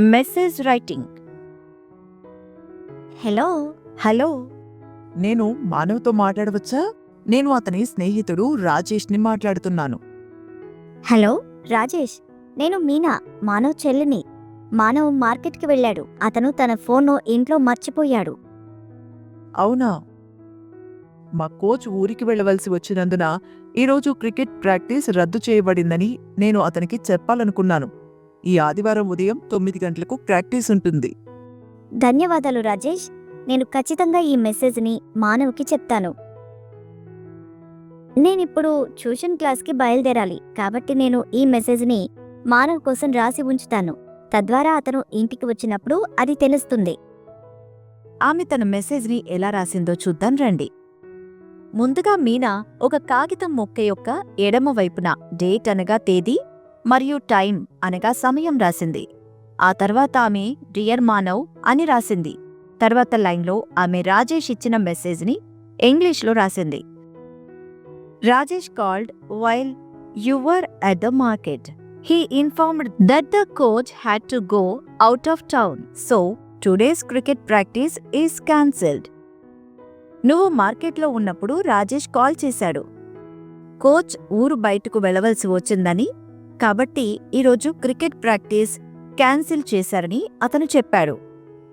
Message writing hello hello నేను మానవ్తో మాట్లాడవచ్చా? నేను అతని స్నేహితుడు రాజేష్ని మాట్లాడుతున్నాను. హలో రాజేష్ నేను మీనా మానవ్ చెల్లిని. మానవ్ మార్కెట్కి వెళ్ళాడు. అతను తన ఫోన్ను ఇంట్లో మర్చిపోయాడు. అవునా? మా కోచ్ ఊరికి వెళ్ళవలసి వచ్చినందున ఈరోజు క్రికెట్ ప్రాక్టీస్ రద్దు చేయబడిందని నేను అతనికి చెప్పాలనుకున్నాను. ఈ ఆదివారం ఉదయం తొమ్మిది గంటలకు ప్రాక్టీస్ ఉంటుంది. ధన్యవాదాలు రాజేష్. నేను ఖచ్చితంగా ఈ మెసేజ్ని మానవ్కి చెప్తాను. నేనిప్పుడు ట్యూషన్ క్లాస్కి బయలుదేరాలి కాబట్టి నేను ఈ మెసేజ్ని మానవ్ కోసం రాసి ఉంచుతాను. తద్వారా అతను ఇంటికి వచ్చినప్పుడు అది తెలుస్తుంది. ఆమె తన మెసేజ్ని ఎలా రాసిందో చూద్దాం రండి. ముందుగా మీనా ఒక కాగితం మొక్క యొక్క ఎడమ వైపున డేట్ అనగా తేదీ మరియు టైం అనగా సమయం రాసింది. ఆ తర్వాత ఆమె డియర్ మానవ్ అని రాసింది. తర్వాత లైన్లో ఆమె రాజేష్ ఇచ్చిన మెసేజ్ని ఇంగ్లీష్లో రాసింది. Rajesh called while your at the market he informed that the coach had to go out of town so today's cricket practice is cancelled నువ్వు మార్కెట్లో ఉన్నప్పుడు రాజేష్ కాల్ చేశాడు. కోచ్ ఊరు బయటకు వెళ్ళవలసి వచ్చిందని కాబట్టి ఈరోజు క్రికెట్ ప్రాక్టీస్ క్యాన్సిల్ చేశారని అతను చెప్పాడు.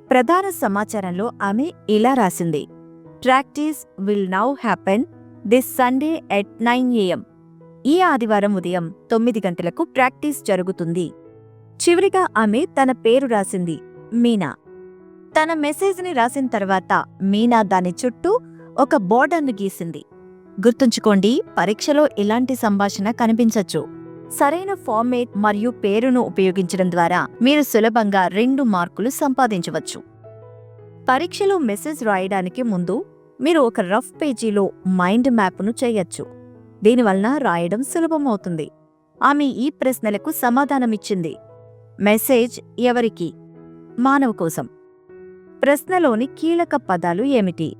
ప్రధాన సమాచారంలో ఆమె ఇలా రాసింది. Practice will now happen this Sunday at nine AM. ఈ ఆదివారం ఉదయం తొమ్మిది గంటలకు ప్రాక్టీస్ జరుగుతుంది. చివరిగా ఆమె తన పేరు రాసింది మీనా. తన మెసేజ్ని రాసిన తర్వాత మీనా దాని చుట్టూ ఒక బోర్డర్ను గీసింది. గుర్తుంచుకోండి పరీక్షలో ఇలాంటి సంభాషణ కనిపించచ్చు. సరైన ఫార్మేట్ మరియు పేరును ఉపయోగించడం ద్వారా మీరు సులభంగా రెండు మార్కులు సంపాదించవచ్చు. పరీక్షలో మెసేజ్ రాయడానికి ముందు మీరు ఒక రఫ్ పేజీలో మైండ్ మ్యాప్ను చేయొచ్చు. దీనివలన రాయడం సులభమవుతుంది. ఆమె ఈ ప్రశ్నలకు సమాధానమిచ్చింది. మెసేజ్ ఎవరికి? మానవ కోసం. ప్రశ్నలోని కీలక పదాలు ఏమిటి?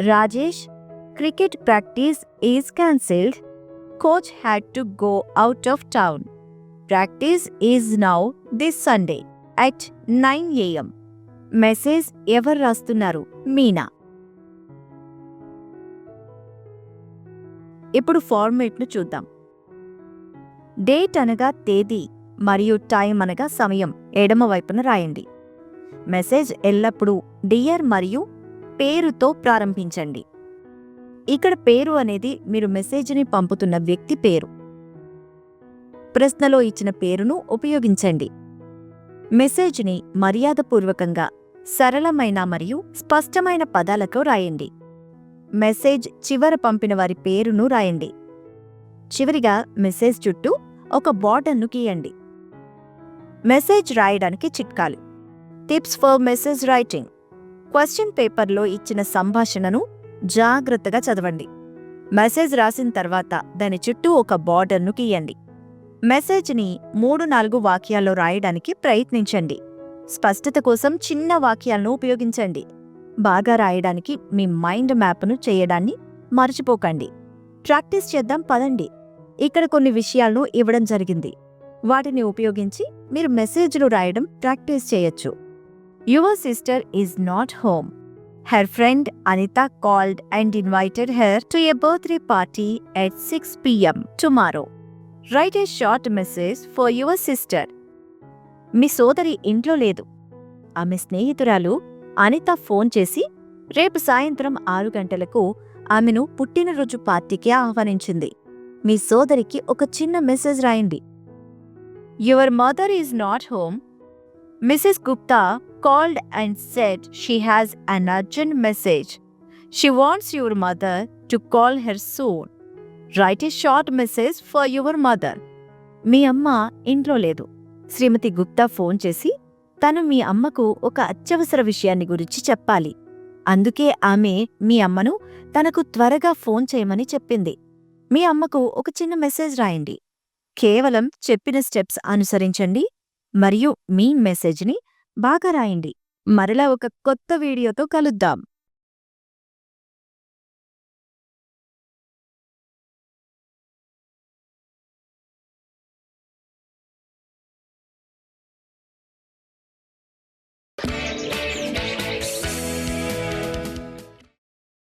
Rajesh cricket practice is cancelled. Coach had to go out of town practice is now this Sunday at nine AM message ఎవరు రాస్తున్నారు? మీనా. ఇప్పుడు ఫార్మేట్ను చూద్దాం. డేట్ అనగా తేదీ మరియు టైం అనగా సమయం. ఎడమ వైపున రాయండి. మెసేజ్ ఎల్లప్పుడూ డియర్ మరియు పేరుతో ప్రారంభించండి. ఇక్కడ పేరు అనేది మీరు మెసేజ్ని పంపుతున్న వ్యక్తి పేరు. ప్రశ్నలో ఇచ్చిన పేరును ఉపయోగించండి. మెసేజ్ని మర్యాదపూర్వకంగా సరళమైన మరియు స్పష్టమైన పదాలతో రాయండి. మెసేజ్ చివర పంపిన వారి పేరును రాయండి. చివరిగా మెసేజ్ చుట్టూ ఒక బార్డర్ను గీయండి. మెసేజ్ రాయడానికి చిట్కాలు. Tips for message writing. Question పేపర్లో ఇచ్చిన సంభాషణను జాగ్రత్తగా చదవండి. మెసేజ్ రాసిన తర్వాత దాని చుట్టూ ఒక బార్డర్ను గీయండి. మెసేజ్ని మూడు నాలుగు వాక్యాల్లో రాయడానికి ప్రయత్నించండి. స్పష్టత కోసం చిన్న వాక్యాలను ఉపయోగించండి. బాగా రాయడానికి మీ మైండ్ మ్యాప్ను చేయడాన్ని మర్చిపోకండి. ప్రాక్టీస్ చేద్దాం పదండి. ఇక్కడ కొన్ని విషయాలను ఇవ్వడం జరిగింది. వాటిని ఉపయోగించి మీరు మెసేజ్లు రాయడం ప్రాక్టీస్ చేయొచ్చు. Your sister is not home. Her friend Anita called and invited her to a birthday party at six pm tomorrow write a short message for your sister మీ సోదరి ఇంట్లో లేదు. ఆమె స్నేహితురాలు అనిత ఫోన్ చేసి రేపు సాయంత్రం ఆరు గంటలకు ఆమెను పుట్టినరోజు పార్టీకి ఆహ్వానించింది. మీ సోదరికి ఒక చిన్న మెసేజ్ రాయండి. Your mother is not home Mrs Gupta called and said she has an urgent message She wants your mother to call her soon write a short message for your mother మీ అమ్మ ఇంట్లో లేదు. శ్రీమతి Gupta phone చేసి తను మీ అమ్మకు ఒక అత్యవసర విషయాన్ని గురించి చెప్పాలి. అందుకే ఆమె మీ అమ్మను తనకు త్వరగా ఫోన్ చేయమని చెప్పింది. మీ అమ్మకు ఒక చిన్న మెసేజ్ రాయండి. కేవలం చెప్పిన స్టెప్స్ అనుసరించండి మరియు మీ మెసేజ్ని బాగా రాయండి. మరలా ఒక కొత్త వీడియోతో కలుద్దాం.